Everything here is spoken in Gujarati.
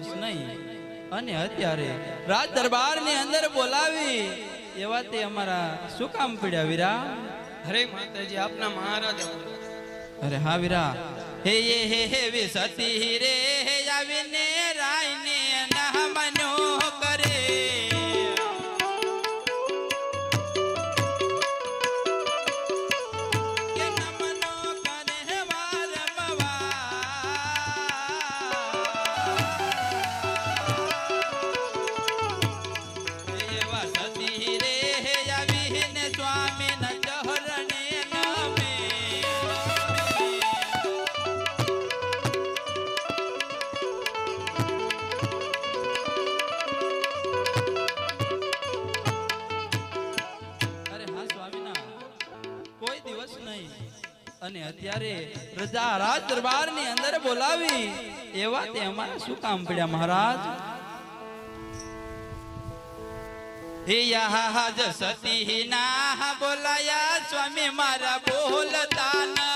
અને અત્યારે રાજ દરબારની અંદર બોલાવી એવા તે અમારા શું કામ પડ્યા વીરા? હરે માતાજી આપના મહારાજ અરે હા વીરા. હે હે હે વે સતી રે હે આવીને અને અત્યારે રજા રાજ દરબારની અંદર બોલાવી. એવા તે અમારા શું કામ પડ્યા મહારાજ? યહાજ સતી ના બોલાયા સ્વામી મારા બોલતા